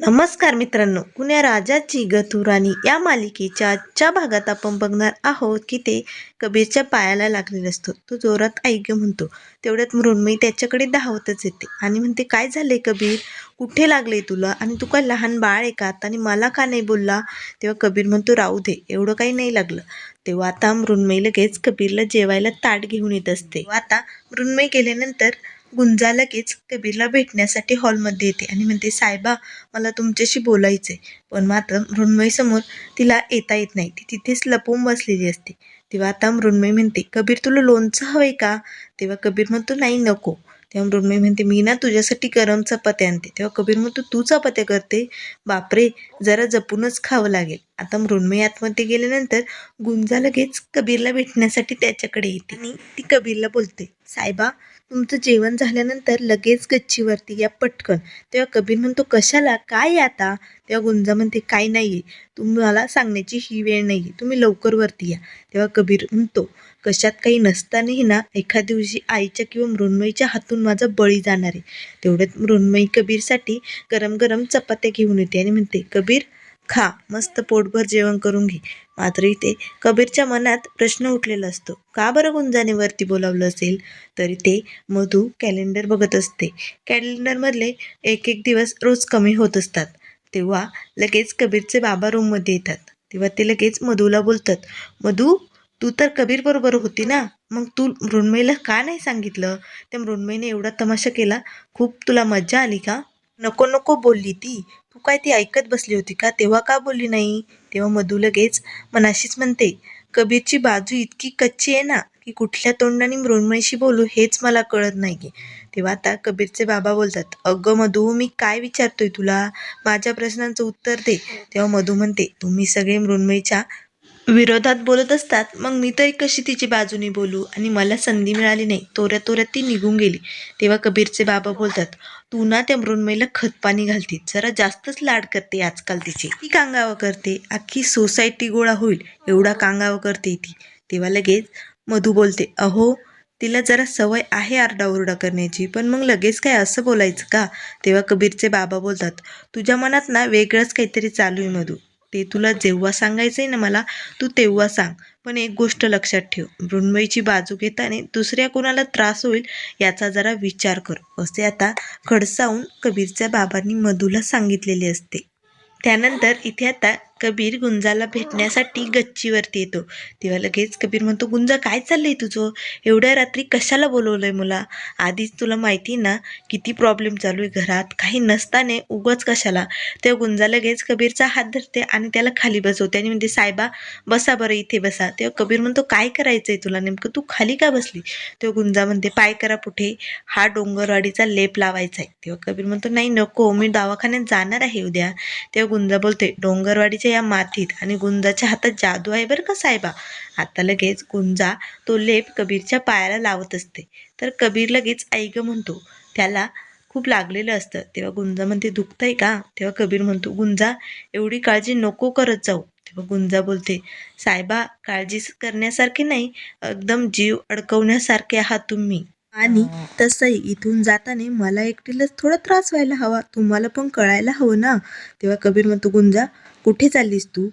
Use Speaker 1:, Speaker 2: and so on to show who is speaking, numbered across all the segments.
Speaker 1: नमस्कार मित्रांनो कुण्या राजाची गथुराणी या मालिकेच्या आजच्या भागात आपण बघणार आहोत की ते कबीरच्या पायाला लागलेला असतो. तो जोरात ऐक्य म्हणतो. तेवढ्यात मृण्मयी त्याच्याकडे धावतच येते. आणि म्हणते काय झाले कबीर? कुठे लागले तुला? आणि तू काय लहान बाळ आहे का? आणि मला का नाही बोलला? तेव्हा कबीर म्हणतो राहू दे एवढं काही नाही लागलं. तेव्हा आता मृण्मयी लगेच कबीरला जेवायला ताट घेऊन येत असते. आता मृण्मयी गेल्यानंतर गुंजा लगेच कबीरला भेटण्यासाठी हॉलमध्ये येते आणि म्हणते साहेबा मला तुमच्याशी बोलायचं आहे पण मात्र मृण्मयीसमोर तिला येता येत नाही. ती तिथेच लपून बसलेली असते. तेव्हा आता मृण्मयी म्हणते कबीर तुला लोणचं हवंय का? तेव्हा कबीर म्हणतो नाही नको. तेव्हा मृण्मयी म्हणते मी ना तुझ्यासाठी गरम चपात्या आणते. तेव्हा कबीर म्हणतो तू चपात्या करते? बापरे! जरा जपूनच खावं लागेल. आता मृण्मयी आतमध्ये गेल्यानंतर गुंजा लगेच कबीरला भेटण्यासाठी त्याच्याकडे येते आणि ती कबीरला बोलते साहेबा तुमचं जेवण झाल्यानंतर लगेच गच्चीवरती या पटकन. तेव्हा कबीर म्हणतो कशाला? काय आता? तेव्हा गुंजा म्हणते काय नाही आहे तुम्हाला सांगण्याची ही वेळ नाही आहे तुम्ही लवकर वरती या. तेव्हा कबीर म्हणतो कशात काही नसतानाही ना एखाद दिवशी आईच्या किंवा मृण्मयीच्या हातून माझा बळी जाणार आहे. तेवढ्यात मृण्मयी कबीरसाठी गरम गरम चपात्या घेऊन येते आणि म्हणते कबीर खा मस्त पोटभर जेवण करून घे. मात्र इथे कबीरच्या मनात प्रश्न उठलेला असतो का बरं गुंजाने वरती बोलावलं असेल? तरी ते मधू कॅलेंडर बघत असते. कॅलेंडरमधले एक एक दिवस रोज कमी होत असतात. तेव्हा लगेच कबीरचे बाबा रूममध्ये येतात. तेव्हा ते लगेच मधूला बोलतात मधू तू तर कबीर बरोबर होती ना? मग तू मृण्मयीला का नाही सांगितलं? त्या मृण्मयीने एवढा तमाशा केला. खूप तुला मज्जा आली का? नको नको बोलली ती. तू काय ती ऐकत बसली होती का? तेव्हा का बोलली नाही? तेव्हा मधू लगेच मनाशीच म्हणते कबीरची बाजू इतकी कच्ची आहे ना की कुठल्या तोंडाने मृण्मयीशी बोलू हेच मला कळत नाही तेव्हा आता कबीरचे बाबा बोलतात अगं मधू मी काय विचारतोय तुला? माझ्या प्रश्नांचं उत्तर दे. तेव्हा मधू म्हणते तुम्ही सगळे मृण्मयीच्या विरोधात बोलत असतात मग मी तरी कशी तिची बाजूनी बोलू? आणि मला संधी मिळाली नाही. तोऱ्या तोऱ्यात ती निघून गेली. तेव्हा कबीरचे बाबा बोलतात तू ना त्या मृण्मयीला खतपाणी घालते जरा जास्तच लाड करते आजकाल तिची. ती कांगावं करते. अख्खी सोसायटी गोळा होईल. एवढा कांगावं करते ती. तेव्हा लगेच मधू बोलते अहो तिला जरा सवय आहे आरडाओरडा करण्याची. पण मग लगेच काय असं बोलायचं का? तेव्हा कबीरचे बाबा बोलतात तुझ्या मनात ना वेगळंच काहीतरी चालू आहे मधू. ते तुला जेव्हा सांगायचं आहे ना मला तू तेव्हा सांग. पण एक गोष्ट लक्षात ठेव. मृण्मयीची बाजू घेताना दुसऱ्या कोणाला त्रास होईल याचा जरा विचार कर. असे आता खडसावून कबीरच्या बाबांनी मधूला सांगितलेले असते. त्यानंतर इथे आता कबीर गुंजाला भेटण्यासाठी गच्चीवरती येतो. तेव्हा लगेच कबीर म्हणतो गुंजा काय चाललंय तुझं? एवढ्या रात्री कशाला बोलवलंय मला? आधीच तुला माहिती ना किती प्रॉब्लेम चालू आहे घरात. काही नसताने उगच कशाला? तेव्हा गुंजा लगेच कबीरचा हात धरते आणि त्याला खाली बसवते आणि म्हणते साहेबा बसा बरं इथे बसा. तेव्हा कबीर म्हणतो काय करायचंय तुला? नेमकं तू खाली का बसली? तेव्हा गुंजा म्हणते पाय करा पुठे हा डोंगरवाडीचा लेप लावायचा आहे तेव्हा कबीर म्हणतो नाही नको. मी दवाखान्यात जाणार आहे उद्या. तेव्हा गुंजा बोलते डोंगरवाडीच्या या मातीत आणि गुंजाच्या हातात जादू आहे बरं का साहेबा? आता लगेच गुंजा तो लेप कबीरच्या पायाला लावत असते. तर कबीर लगेच ऐक म्हणतो त्याला खूप लागलेलं असतं. तेव्हा गुंजा म्हणते दुखतंय का? तेव्हा कबीर म्हणतो गुंजा एवढी काळजी नको करत जाऊ. तेव्हा गुंजा बोलते साहेबा काळजी करण्यासारखी नाही एकदम जीव अडकवण्यासारखे आहात तुम्ही. आणि तसंही इथून जाताना मला एकटीलाच थोडा त्रास व्हायला हवा. तुम्हाला पण कळायला हवं ना? तेव्हा कबीर म्हणतो गुंजा कुठे चाललीस तू?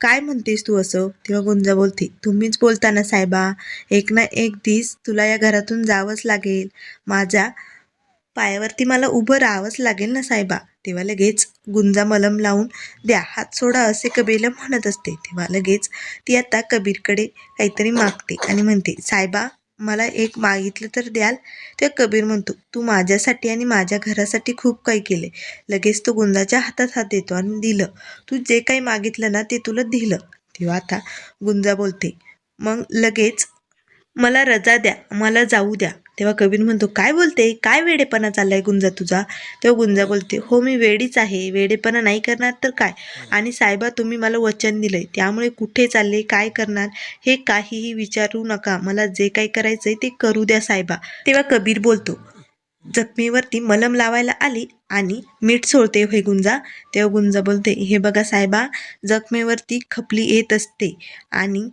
Speaker 1: काय म्हणतेस तू असं? तेव्हा गुंजा बोलते तुम्हीच बोलता ना साहेबा एक ना एक दिस तुला या घरातून जावंच लागेल. माझ्या पायावरती मला उभं राहावंच लागेल ना साहेबा? तेव्हा लगेच गुंजा मलम लावून द्या हात सोडा असे कबीरला म्हणत असते. तेव्हा लगेच ती आता कबीरकडे काहीतरी मागते आणि म्हणते साहेबा मला एक मागितलं तर द्याल? तेव्हा कबीर म्हणतो तू माझ्यासाठी आणि माझ्या घरासाठी खूप काही केले. लगेच तो गुंजाच्या हातात हात देतो आणि दिलं. तू जे काही मागितलं ना ते तुला दिलं. तेव्हा आता गुंजा बोलते मग लगेच मला रजा द्या. मला जाऊ द्या. तेव्हा कबीर म्हणतो काय बोलते? काय वेडेपणा चाललाय गुंजा तुझा? तेव्हा गुंजा बोलते हो मी वेडीच आहे. वेडेपणा नाही करणार तर काय? आणि साहेबा तुम्ही मला वचन दिलंय. त्यामुळे कुठे चालले? काय करणार? हे काहीही विचारू नका. मला जे काही करायचंय ते करू द्या साहेबा तेव्हा कबीर बोलतो जखमीवरती मलम लावायला आली आणि मीठ सोडते हे गुंजा. तेव्हा गुंजा बोलते हे बघा साहेबा जखमेवरती खपली येत असते आणि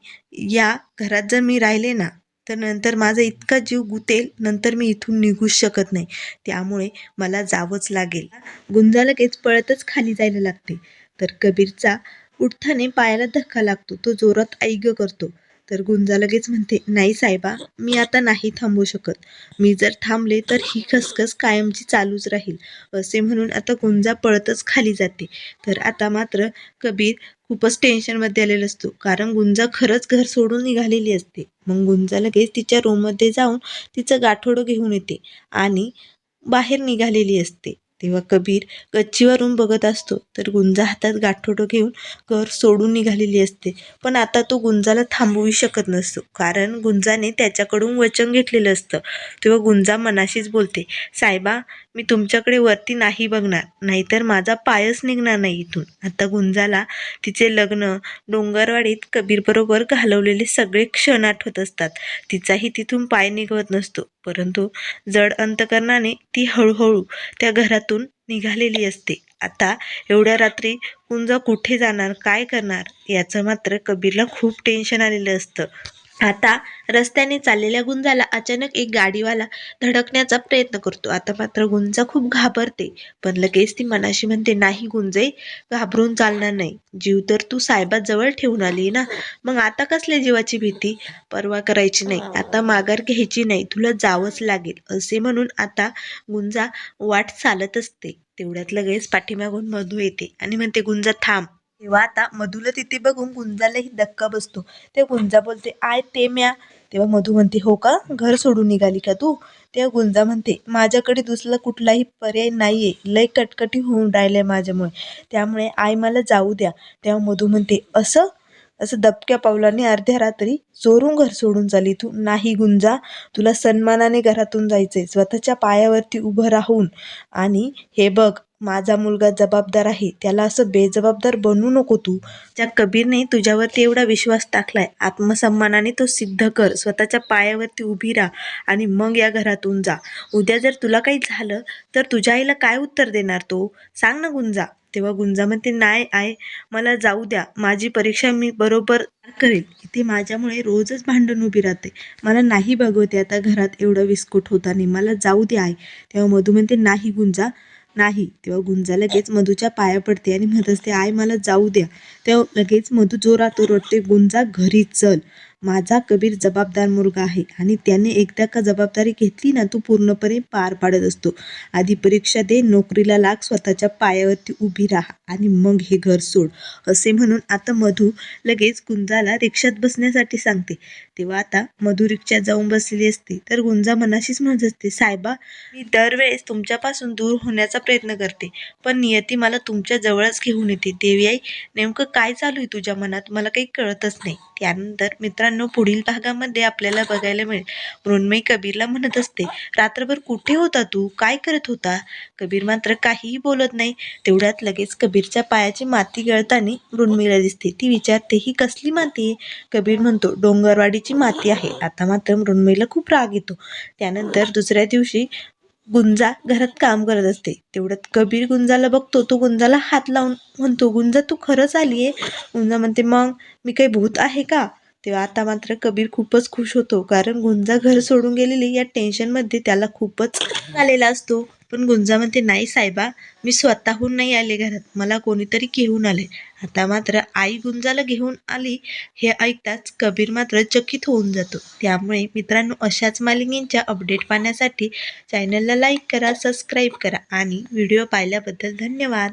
Speaker 1: या घरात जर मी राहिले ना तर नंतर माझा इतका जीव गुतेल नंतर मी इथून निघूच शकत नाही. त्यामुळे मला जावंच लागेल. गुंजा लगेच पळतच खाली जायला लागते. तर कबीरचा उठताने पायाला धक्का लागतो. तो जोरात ऐग करतो. तर गुंजा लगेच म्हणते नाही साहेबा मी आता नाही थांबू शकत. मी जर थांबले तर ही खसखस कायमची चालूच राहील. असे म्हणून आता गुंजा पळतच खाली जाते. तर आता मात्र कबीर खूपच टेन्शनमध्ये आलेला असतो. कारण गुंजा खरंच घर सोडून निघालेली असते. मग गुंजा लगेच तिच्या रूममध्ये जाऊन तिचं गाठोडं घेऊन येते आणि बाहेर निघालेली असते. तेव्हा कबीर गच्चीवरून बघत असतो. तर गुंजा हातात गाठोडं घेऊन घर सोडून निघालेली असते. पण आता तो गुंजाला थांबवू शकत नसतो. कारण गुंजाने त्याच्याकडून वचन घेतलेलं असतं. तेव्हा गुंजा मनाशीच बोलते साहेबा मी तुमच्याकडे वरती नाही बघणार नाहीतर माझा पायच निघणार नाही इथून. आता गुंजाला तिचे लग्न डोंगरवाडीत कबीरबरोबर घालवलेले सगळे क्षण आठवत असतात. तिचाही तिथून पाय निघत नसतो परंतु जड अंतकरणाने ती हळूहळू त्या घरातून निघालेली असते. आता एवढ्या रात्री कुंजा कुठे जाणार काय करणार याचं मात्र कबीरला खूप टेन्शन आलेलं असतं. आता रस्त्याने चाललेल्या गुंजाला अचानक एक गाडीवाला धडकण्याचा प्रयत्न करतो. आता मात्र गुंजा खूप घाबरते. पण लगेच ती मनाशी म्हणते नाही गुंजे घाबरून चालणार नाही. जीव तर तू साहेबाजवळ ठेवून आली ना. मग आता कसल्या जीवाची भीती? परवा करायची नाही. आता माघार घ्यायची नाही. तुला जावंच लागेल. असे म्हणून आता गुंजा वाट चालत असते. तेवढ्यात लगेच पाठीमागून मधू येते आणि म्हणते गुंजा थांब. तेव्हा आता मधूला तिथे बघून गुंजालाही धक्का बसतो. ते गुंजा बोलते आय ते म्या. तेव्हा मधू म्हणते हो का? घर सोडून निघाली का तू? तेव्हा गुंजा म्हणते माझ्याकडे दुसरा कुठलाही पर्याय नाही आहे लय कटकटी होऊन राहिलंय माझ्यामुळे. त्यामुळे आई मला जाऊ द्या. तेव्हा मधू म्हणते असं? असं दबक्या पावलाने अर्ध्या रात्री चोरून घर सोडून चाली तू? नाही गुंजा. तुला सन्मानाने घरातून जायचंय. स्वतःच्या पायावरती उभं राहून आणि हे बघ माझा मुलगा जबाबदार आहे त्याला असं बेजबाबदार बनवू नको तू. त्या कबीरने तुझ्यावरती एवढा विश्वास टाकलाय. आत्मसन्मानाने तो सिद्ध कर स्वतःच्या पायावरती उभी राहा आणि मग या घरातून जा. उद्या जर तुला काही झालं तर तुझ्या आईला काय उत्तर देणार तो? सांग ना गुंजा. तेव्हा गुंजा म्हणते नाही आहे मला जाऊ द्या. माझी परीक्षा मी बरोबर करेल. इथे माझ्यामुळे रोजच भांडण उभी राहते. मला नाही बघवते आता घरात एवढं विस्कुट होताना मला जाऊ द्या आय तेव्हा मधू म्हणते नाही गुंजा. नाही. तेव्हा गुंजा लगेच मधूच्या पाया पडते आणि म्हणत असते आई मला जाऊ द्या. तेव्हा लगेच मधू जोरात ओरडते गुंजा घरी चल. माझा कबीर जबाबदार मुलगा आहे आणि त्याने एकदा का जबाबदारी घेतली ना तू पूर्णपणे पार पाडत असतो. आधी परीक्षा दे नोकरीला लाग स्वतःच्या पायावरती उभी राहा आणि मग हे घर सोड असे म्हणून आता मधू लगेच गुंजाला रिक्षात बसण्यासाठी सांगते. तेव्हा आता मधू रिक्षात जाऊन बसलेली असते तर गुंजा मनाशीच म्हणत असते साहेबा मी दरवेळेस तुमच्यापासून दूर होण्याचा प्रयत्न करते पण नियती मला तुमच्या जवळच घेऊन येते. देवी आई नेमकं काय चालू आहे तुझ्या मनात? मला काही कळतच नाही. त्यानंतर मित्र मित्रांनो पुढील भागामध्ये आपल्याला बघायला मिळेल. मृण्मयी कबीरला म्हणत असते रात्रभर कुठे होता तू? काय करत होता? कबीर मात्र काहीही बोलत नाही. तेवढ्यात लगेच कबीरच्या पायाची माती गळताना मृण्मयीला दिसते. ती विचारते ही कसली माती आहे? कबीर म्हणतो डोंगरवाडीची माती आहे. आता मात्र मृण्मयीला खूप राग येतो. त्यानंतर दुसऱ्या दिवशी गुंजा घरात काम करत असते. तेवढ्यात कबीर गुंजाला बघतो. तो गुंजाला हात लावून म्हणतो गुंजा तू खरंच आली आहे गुंजा म्हणते मग मी काही भूत आहे का? तेव्हा आता मात्र कबीर खूपच खुश होतो. कारण गुंजा घर सोडून गेलेली या टेन्शनमध्ये त्याला खूपच आलेला असतो. पण गुंजा म्हणते नाही साहेबा मी स्वतःहून नाही आले घरात. मला कोणीतरी घेऊन आले. आता मात्र आई गुंजाला घेऊन आली हे ऐकताच कबीर मात्र चकित होऊन जातो. त्यामुळे मित्रांनो अशाच मालिकेंच्या अपडेट पाहण्यासाठी चॅनलला लाईक करा सबस्क्राईब करा आणि व्हिडिओ पाहिल्याबद्दल धन्यवाद.